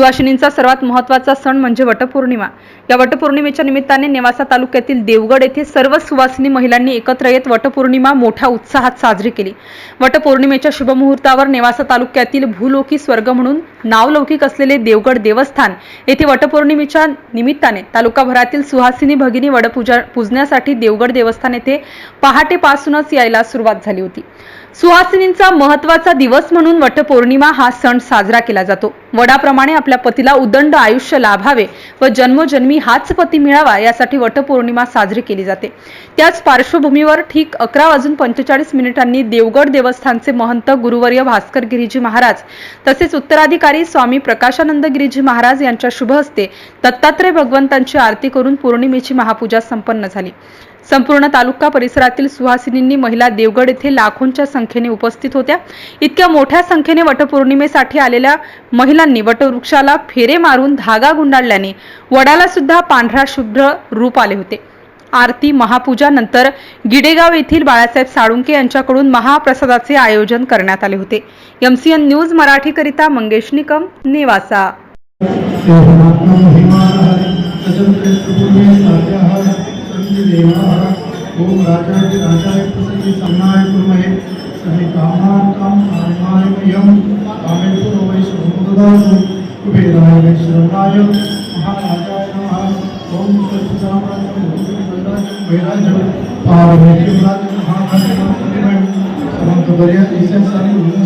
सुहासिनींचा सर्वात महत्त्वाचा सण म्हणजे वटपौर्णिमा. या वटपौर्णिमेच्या निमित्ताने नेवासा तालुक्यातील देवगड येथे सर्व सुवासिनी महिलांनी एकत्र येत वटपौर्णिमा मोठ्या उत्साहात साजरी केली. वटपौर्णिमेच्या शुभमुहूर्तावर नेवासा तालुक्यातील भूलोकी स्वर्ग म्हणून नावलौकिक असलेले देवगड देवस्थान येथे वटपौर्णिमेच्या निमित्ताने तालुकाभरातील सुहासिनी भगिनी वडपूजा पूजण्यासाठी देवगड देवस्थान येथे पहाटेपासूनच यायला सुरुवात झाली होती. सुहासिनींचा महत्त्वाचा दिवस म्हणून वटपौर्णिमा हा सण साजरा केला जातो. वडाप्रमाणे आपल्या पतीला उदंड आयुष्य लाभावे व जन्मोजन्मी हाच पती मिळावा यासाठी वटपौर्णिमा साजरी केली जाते. त्याच पार्श्वभूमीवर ठीक अकरा वाजून पंचेचाळीस मिनिटांनी देवगड देवस्थानचे महंत गुरुवर्य भास्कर गिरीजी महाराज तसेच उत्तराधिकारी स्वामी प्रकाशानंद गिरीजी महाराज यांच्या शुभ हस्ते दत्तात्रय भगवंतांची आरती करून पौर्णिमेची महापूजा संपन्न झाली. संपूर्ण तालुका परिसरातील सुहासिनींनी महिला देवगड येथे लाखोंच्या संख्येने उपस्थित होत्या. इतक्या मोठ्या संख्येने वटपौर्णिमेसाठी आलेल्या महिलांनी वटवृक्षाला फेरे मारून धागा गुंडाळल्याने वडाला सुद्धा पांढरा शुभ्र रूप आले होते. आरती महापूजा नंतर गिडेगाव येथील बाळासाहेब साळुंके यांच्याकडून महाप्रसादाचे आयोजन करण्यात आले होते. एमसीएन न्यूज मराठीकरिता मंगेश निकम नेवासा देवाः ॐ राजाय राजाय प्रसन्ने सन्नाय कुर्महे सहे कामान् कां कामाय मह्यं कामेश्वरो वै सोमददातु कुबेराय वै शरणाय महाराजाय नमः ॐ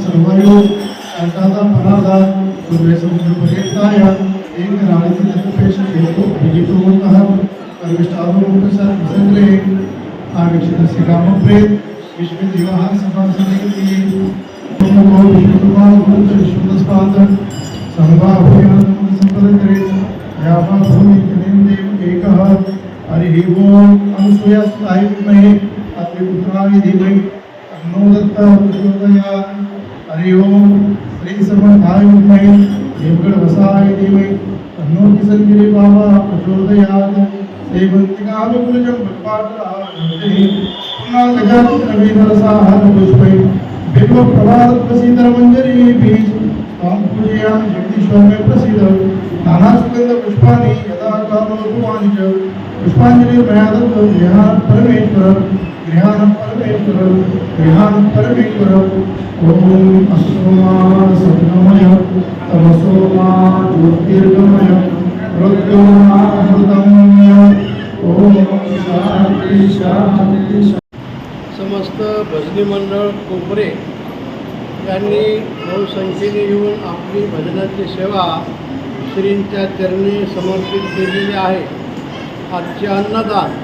सर्वायो शान्ताता परादा कुर्वे समुद्रपर्यन्ताय एकराणि तत्पेश हेतु विजितवन्तः घेतो विजितोवतः कर्मिष्ठावरूपसर संग्रहे आगच्छतस्य कामप्रेत विश्वदेवः सभासनेति नमो विष्णुकुमार गुरुत विष्णुस्पाद सर्वाभूयानं संपदकरे यावा भूमि कनेन देव एकः हरिः हरि ओम श्री समर्थाय विद्महे देवगढ़ वसाय धीमहि तन्नो किशनगिरि बाबा प्रचोदयात् सेवंतिका विपुलजं भक्पाटराजते पुन्हा जगत पुष्पै बिल्व प्रभात पूजयामि जगदीश्वर प्रसीद यदा कामोपवानि च पुष्पांजलि प्रयादत्त गृहान् परमेश्वर गृहान् परमेश्वर गृहान् परमेश्वर ॐ अस्तमा सत्नमय तमसो ज्योतिर्गमय समस्त भजनी मंडळ कोपरे यांनी बहुसंख्येने येऊन आपली भजनाची सेवा श्रींच्या चरणी समर्पित केलेली आहे. आजचे अन्नदान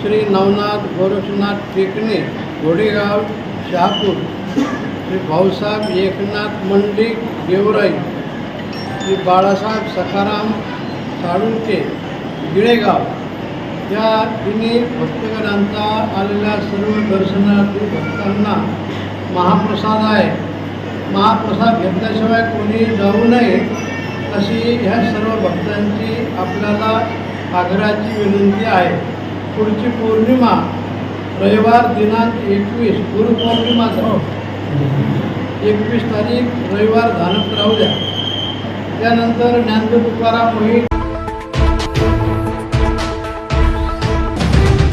श्री नवनाथ गोरक्षनाथ टेकणे घोडेगाव शहापूर श्री भाऊसाहेब एकनाथ मंडिक गेवराई श्री बाळासाहेब सखाराम साळुंके गिळेगाव या तिन्ही भक्तगणांचा आलेल्या सर्व दर्शनार्थी भक्तांना महाप्रसाद आहे. महाप्रसाद घेतल्याशिवाय कोणी जाऊ नये अशी ह्या सर्व भक्तांची आपल्याला आग्रहाची विनंती आहे. पुढची पौर्णिमा रविवार दिनांक एकवीस गुरुपौर्णिमा एकवीस तारीख रविवार धानक राहू द्या. त्यानंतर ज्ञानदेव तुकाराम मोहित